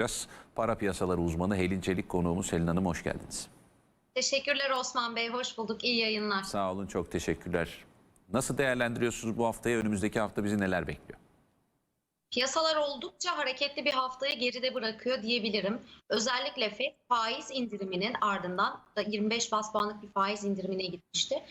Biraz para piyasaları uzmanı Helin Çelik konuğumuz Helin Hanım hoş geldiniz. Teşekkürler Osman Bey. Hoş bulduk. İyi yayınlar. Sağ olun çok teşekkürler. Nasıl değerlendiriyorsunuz bu haftayı? Önümüzdeki hafta bizi neler bekliyor? Piyasalar oldukça hareketli bir haftayı geride bırakıyor diyebilirim. Özellikle FED faiz indiriminin ardından da 25 bas puanlık bir faiz indirimine gitmişti.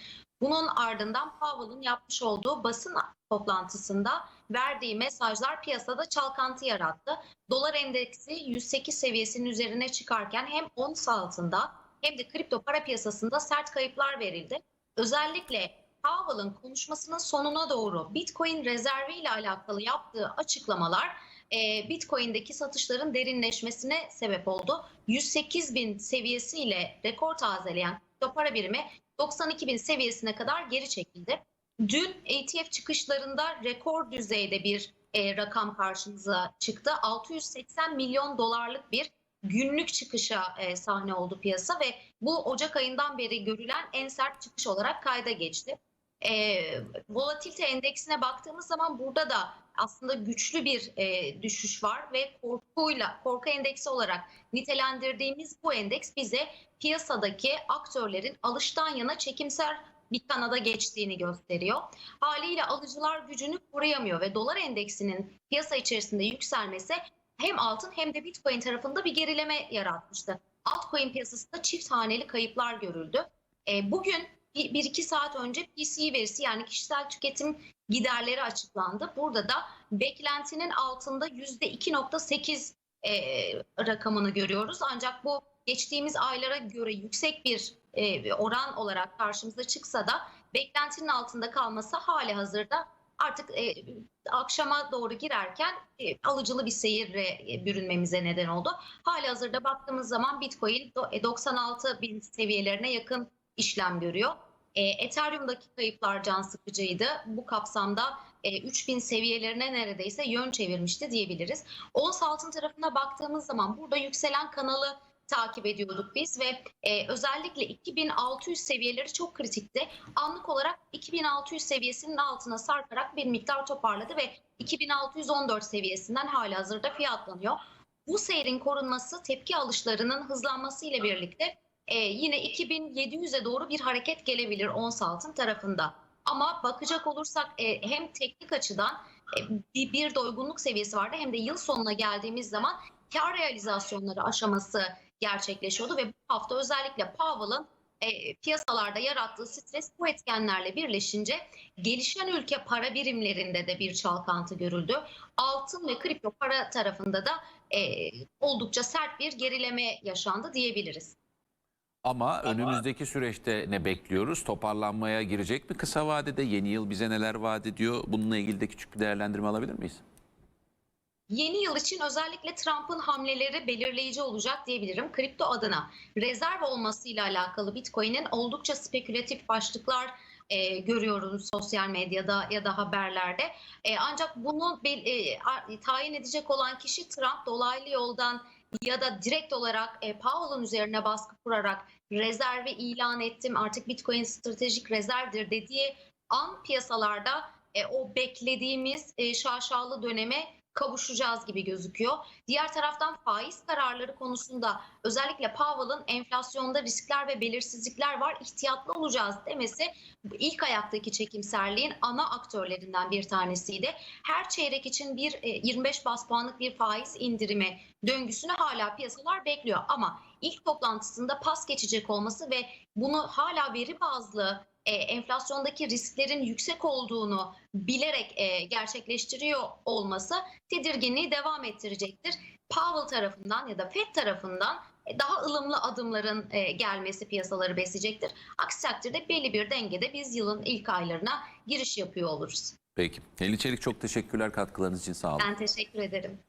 Bunun ardından Powell'ın yapmış olduğu basın toplantısında verdiği mesajlar piyasada çalkantı yarattı. Dolar endeksi 108 seviyesinin üzerine çıkarken hem ons altında hem de kripto para piyasasında sert kayıplar verildi. Özellikle Powell'ın konuşmasının sonuna doğru Bitcoin rezervi ile alakalı yaptığı açıklamalar e, Bitcoin'deki satışların derinleşmesine sebep oldu. 108 bin seviyesiyle rekor tazeleyen para birimi 92 bin seviyesine kadar geri çekildi. Dün ETF çıkışlarında rekor düzeyde bir e, rakam karşımıza çıktı. 680 milyon dolarlık bir günlük çıkışa e, sahne oldu piyasa ve bu Ocak ayından beri görülen en sert çıkış olarak kayda geçti. E, volatilite endeksine baktığımız zaman burada da aslında güçlü bir e, düşüş var ve korkuyla korku endeksi olarak nitelendirdiğimiz bu endeks bize piyasadaki aktörlerin alıştan yana çekimser bir kanada geçtiğini gösteriyor. Haliyle alıcılar gücünü koruyamıyor ve dolar endeksinin piyasa içerisinde yükselmesi hem altın hem de Bitcoin tarafında bir gerileme yaratmıştı. Altcoin piyasasında çift haneli kayıplar görüldü. E, bugün bir, bir iki saat önce PCE verisi yani kişisel tüketim giderleri açıklandı. Burada da beklentinin altında %2.8 e, rakamını görüyoruz. Ancak bu geçtiğimiz aylara göre yüksek bir e, oran olarak karşımıza çıksa da beklentinin altında kalması hali hazırda artık e, akşama doğru girerken e, alıcılı bir seyirle e, bürünmemize neden oldu. Hali hazırda baktığımız zaman Bitcoin do- e, 96 bin seviyelerine yakın işlem görüyor. E, Ethereum'daki kayıplar can sıkıcıydı. Bu kapsamda e, 3000 seviyelerine neredeyse yön çevirmişti diyebiliriz. Ons altın tarafına baktığımız zaman burada yükselen kanalı takip ediyorduk biz ve e, özellikle 2600 seviyeleri çok kritikti. Anlık olarak 2600 seviyesinin altına sarkarak bir miktar toparladı ve 2614 seviyesinden hala hazırda fiyatlanıyor. Bu seyrin korunması tepki alışlarının hızlanması ile birlikte e, yine 2700'e doğru bir hareket gelebilir ons altın tarafında. Ama bakacak olursak e, hem teknik açıdan e, bir, bir doygunluk seviyesi vardı hem de yıl sonuna geldiğimiz zaman kar realizasyonları aşaması gerçekleşiyordu ve bu hafta özellikle Powell'ın e, piyasalarda yarattığı stres bu etkenlerle birleşince gelişen ülke para birimlerinde de bir çalkantı görüldü. Altın ve kripto para tarafında da e, oldukça sert bir gerileme yaşandı diyebiliriz. Ama önümüzdeki süreçte ne bekliyoruz? Toparlanmaya girecek mi kısa vadede? Yeni yıl bize neler vaat ediyor? Bununla ilgili de küçük bir değerlendirme alabilir miyiz? Yeni yıl için özellikle Trump'ın hamleleri belirleyici olacak diyebilirim. Kripto adına rezerv olmasıyla alakalı Bitcoin'in oldukça spekülatif başlıklar e, görüyoruz sosyal medyada ya da haberlerde. E, ancak bunu bel- e, tayin edecek olan kişi Trump dolaylı yoldan ya da direkt olarak e, Powell'ın üzerine baskı kurarak rezervi ilan ettim artık Bitcoin stratejik rezervdir dediği an piyasalarda e, o beklediğimiz e, şaşalı döneme kavuşacağız gibi gözüküyor. Diğer taraftan faiz kararları konusunda özellikle Powell'ın enflasyonda riskler ve belirsizlikler var, ihtiyatlı olacağız demesi ilk ayaktaki çekimserliğin ana aktörlerinden bir tanesiydi. Her çeyrek için bir e, 25 bas puanlık bir faiz indirimi döngüsünü hala piyasalar bekliyor ama ilk toplantısında pas geçecek olması ve bunu hala veri bazlı e, enflasyondaki risklerin yüksek olduğunu bilerek e, gerçekleştiriyor olması tedirginliği devam ettirecektir. Powell tarafından ya da Fed tarafından e, daha ılımlı adımların e, gelmesi piyasaları besleyecektir. Aksi takdirde belli bir dengede biz yılın ilk aylarına giriş yapıyor oluruz. Peki. Helin Çelik çok teşekkürler katkılarınız için sağ olun. Ben teşekkür ederim.